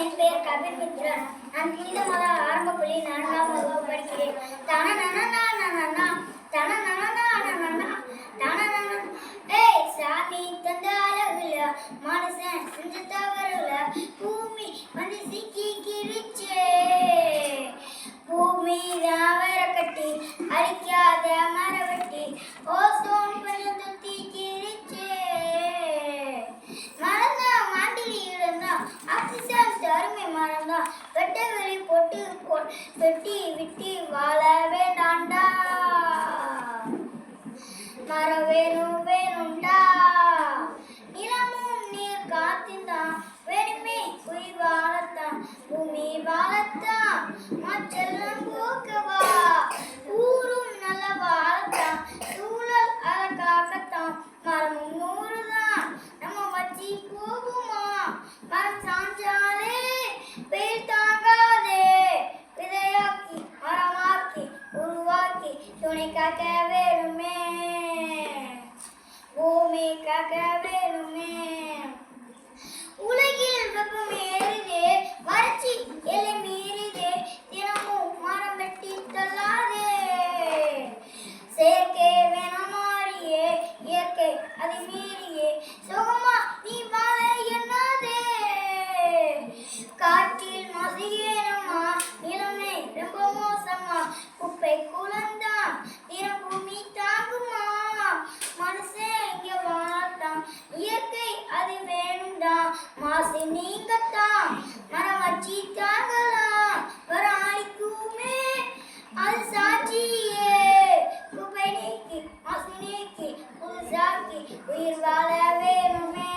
என் பெயர் கபில் மித்ரன் நான் புனித மத ஆரம்ப பள்ளி நான்காம் வகுப்பு படிக்கிறேன். தனநனநனநனா, தன நனா ஏய், சாமி தந்த அழகுல, மனுஷன் செஞ்ச தவறுல, பூமி வந்து சிக்கி பூமி வெட்ட வெளி பொட்டு வெட்டி விட்டி வாழவே நான்டா மரம் வேணும் வேணும்டா நிலமும் நீர் காத்திந்தான் வெறுமை உயிர் வாழத்தான். பூமி வாழத்தான். மச்செல்லாம் போ भूमिका के वेर में भूमिका के நீங்கத்தான் மரம் வச்சி தாங்கலாம் வர ஆளிக்குமே அது சாட்சியே குப்பை நீக்கி மாசு நீக்கி புதுசாக்கி உயிர் வாழ வேணுமே உயிர் வாழ வேணுமே